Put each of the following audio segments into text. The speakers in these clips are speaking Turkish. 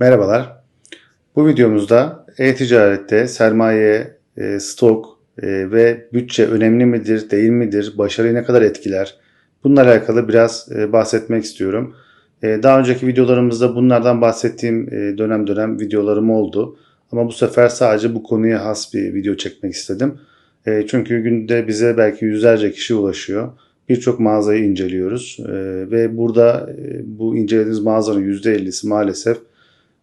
Merhabalar. Bu videomuzda e-ticarette sermaye, e, stok e, ve bütçe önemli midir, değil midir, başarıyı ne kadar etkiler? Bununla alakalı biraz e, bahsetmek istiyorum. Daha önceki videolarımızda bunlardan bahsettiğim dönem dönem videolarım oldu. Ama bu sefer sadece bu konuya has bir video çekmek istedim. Çünkü günde bize belki yüzlerce kişi ulaşıyor. Birçok mağazayı inceliyoruz ve burada bu incelediğimiz mağazanın %50'si maalesef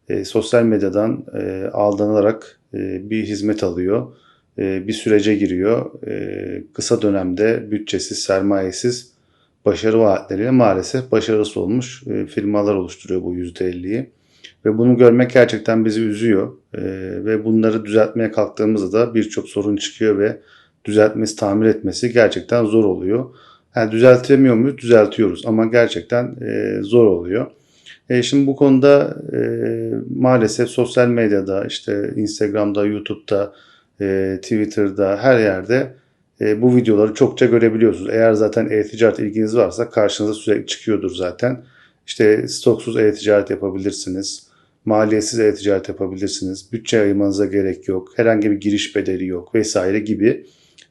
e, sosyal medyadan e, aldanılarak e, bir hizmet alıyor. E, bir sürece giriyor. E, kısa dönemde bütçesiz, sermayesiz başarı vaatleriyle maalesef başarısız olmuş e, firmalar oluşturuyor bu %50'yi. Ve bunu görmek gerçekten bizi üzüyor. E, ve bunları düzeltmeye kalktığımızda da birçok sorun çıkıyor ve düzeltmesi, tamir etmesi gerçekten zor oluyor. Yani düzeltemiyor muyuz? Düzeltiyoruz ama gerçekten e, zor oluyor. E, şimdi bu konuda e, maalesef sosyal medyada işte Instagram'da, YouTube'da, e, Twitter'da her yerde e, bu videoları çokça görebiliyorsunuz. Eğer zaten e-ticaret ilginiz varsa karşınıza sürekli çıkıyordur zaten. İşte stoksuz e-ticaret yapabilirsiniz. Maliyetsiz e-ticaret yapabilirsiniz. Bütçe ayırmanıza gerek yok. Herhangi bir giriş bedeli yok vesaire gibi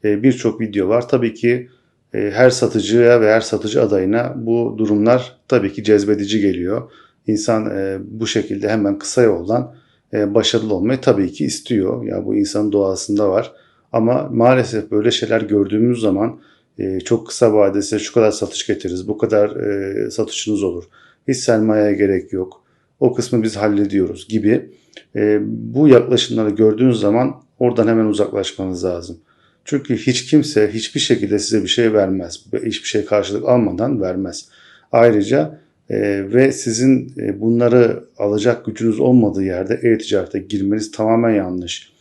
e, birçok video var. Tabii ki e, her satıcıya ve her satıcı adayına bu durumlar tabii ki cezbedici geliyor. İnsan e, bu şekilde hemen kısa yoldan e, başarılı olmayı tabii ki istiyor. Ya bu insanın doğasında var. Ama maalesef böyle şeyler gördüğümüz zaman e, çok kısa vadede şu kadar satış getiririz, bu kadar e, satışınız olur. Hiç sermayeye gerek yok. O kısmı biz hallediyoruz gibi. E, bu yaklaşımları gördüğünüz zaman oradan hemen uzaklaşmanız lazım. Çünkü hiç kimse hiçbir şekilde size bir şey vermez. ve Hiçbir şey karşılık almadan vermez. Ayrıca e, ve sizin e, bunları alacak gücünüz olmadığı yerde e-ticarete girmeniz tamamen yanlış.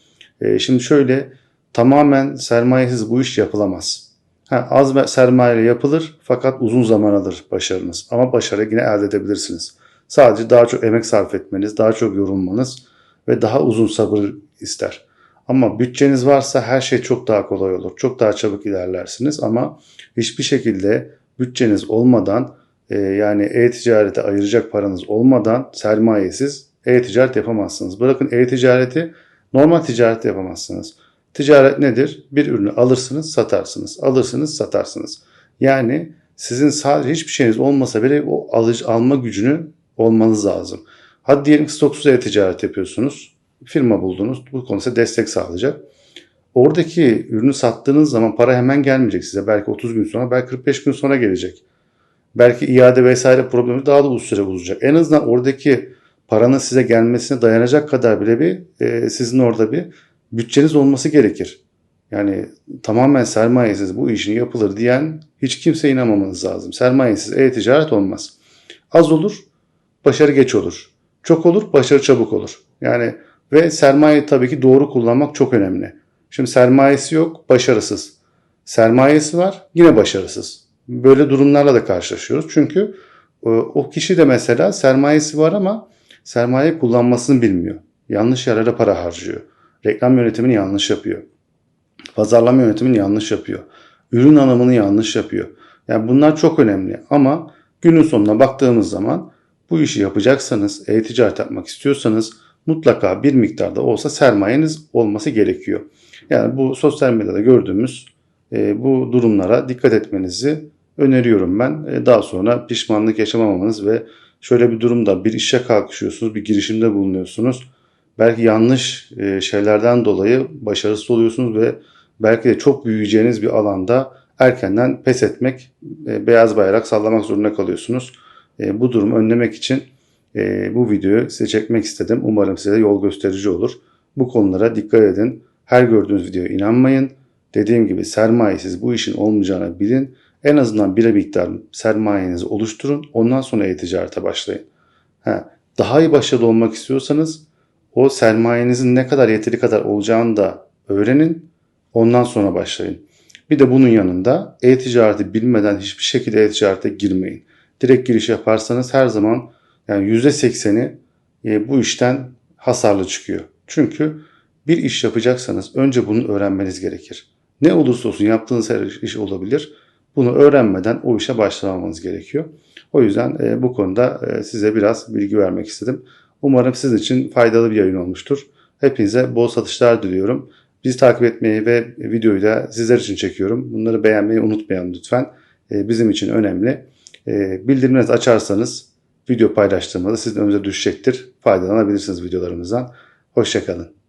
E, şimdi şöyle tamamen sermayesiz bu iş yapılamaz. Ha, az sermayeyle yapılır fakat uzun zaman alır başarınız. Ama başarı yine elde edebilirsiniz. Sadece daha çok emek sarf etmeniz, daha çok yorulmanız ve daha uzun sabır ister. Ama bütçeniz varsa her şey çok daha kolay olur. Çok daha çabuk ilerlersiniz ama hiçbir şekilde bütçeniz olmadan e, yani e-ticarete ayıracak paranız olmadan sermayesiz e-ticaret yapamazsınız. Bırakın e-ticareti normal ticaret yapamazsınız. Ticaret nedir? Bir ürünü alırsınız, satarsınız. Alırsınız, satarsınız. Yani sizin sadece hiçbir şeyiniz olmasa bile o alıcı alma gücünü olmanız lazım. Hadi diyelim ki stoksuz e-ticaret yapıyorsunuz. Firma buldunuz. Bu konuda destek sağlayacak. Oradaki ürünü sattığınız zaman para hemen gelmeyecek size. Belki 30 gün sonra, belki 45 gün sonra gelecek. Belki iade vesaire problemi daha da uzun süre uzayacak. En azından oradaki paranın size gelmesine dayanacak kadar bile bir e, sizin orada bir bütçeniz olması gerekir. Yani tamamen sermayesiz bu işin yapılır diyen hiç kimse inanmamanız lazım. Sermayesiz e-ticaret olmaz. Az olur, başarı geç olur. Çok olur, başarı çabuk olur. Yani ve sermayeyi tabii ki doğru kullanmak çok önemli. Şimdi sermayesi yok, başarısız. Sermayesi var, yine başarısız. Böyle durumlarla da karşılaşıyoruz. Çünkü e, o kişi de mesela sermayesi var ama sermaye kullanmasını bilmiyor. Yanlış yerlere para harcıyor. Reklam yönetimini yanlış yapıyor. Pazarlama yönetimini yanlış yapıyor. Ürün alımını yanlış yapıyor. Yani bunlar çok önemli ama günün sonuna baktığımız zaman bu işi yapacaksanız, e-ticaret yapmak istiyorsanız mutlaka bir miktarda olsa sermayeniz olması gerekiyor. Yani bu sosyal medyada gördüğümüz bu durumlara dikkat etmenizi öneriyorum ben. E, daha sonra pişmanlık yaşamamanız ve şöyle bir durumda bir işe kalkışıyorsunuz, bir girişimde bulunuyorsunuz. Belki yanlış e, şeylerden dolayı başarısız oluyorsunuz ve belki de çok büyüyeceğiniz bir alanda erkenden pes etmek, e, beyaz bayrak sallamak zorunda kalıyorsunuz. E, bu durumu önlemek için bu videoyu size çekmek istedim. Umarım size yol gösterici olur. Bu konulara dikkat edin. Her gördüğünüz videoya inanmayın. Dediğim gibi sermayesiz bu işin olmayacağını bilin. En azından bir miktar sermayenizi oluşturun. Ondan sonra e-ticarete başlayın. Ha, daha iyi başarılı olmak istiyorsanız o sermayenizin ne kadar yeteri kadar olacağını da öğrenin. Ondan sonra başlayın. Bir de bunun yanında e-ticareti bilmeden hiçbir şekilde e-ticarete girmeyin. Direkt giriş yaparsanız her zaman yani %80'i e, bu işten hasarlı çıkıyor. Çünkü bir iş yapacaksanız önce bunu öğrenmeniz gerekir. Ne olursa olsun yaptığınız her iş olabilir. Bunu öğrenmeden o işe başlamamanız gerekiyor. O yüzden e, bu konuda e, size biraz bilgi vermek istedim. Umarım sizin için faydalı bir yayın olmuştur. Hepinize bol satışlar diliyorum. Bizi takip etmeyi ve videoyu da sizler için çekiyorum. Bunları beğenmeyi unutmayalım lütfen. E, Bizim için önemli. E, Bildirimlerinizi açarsanız video paylaştığımda sizin önünüze düşecektir. Faydalanabilirsiniz videolarımızdan. Hoşçakalın.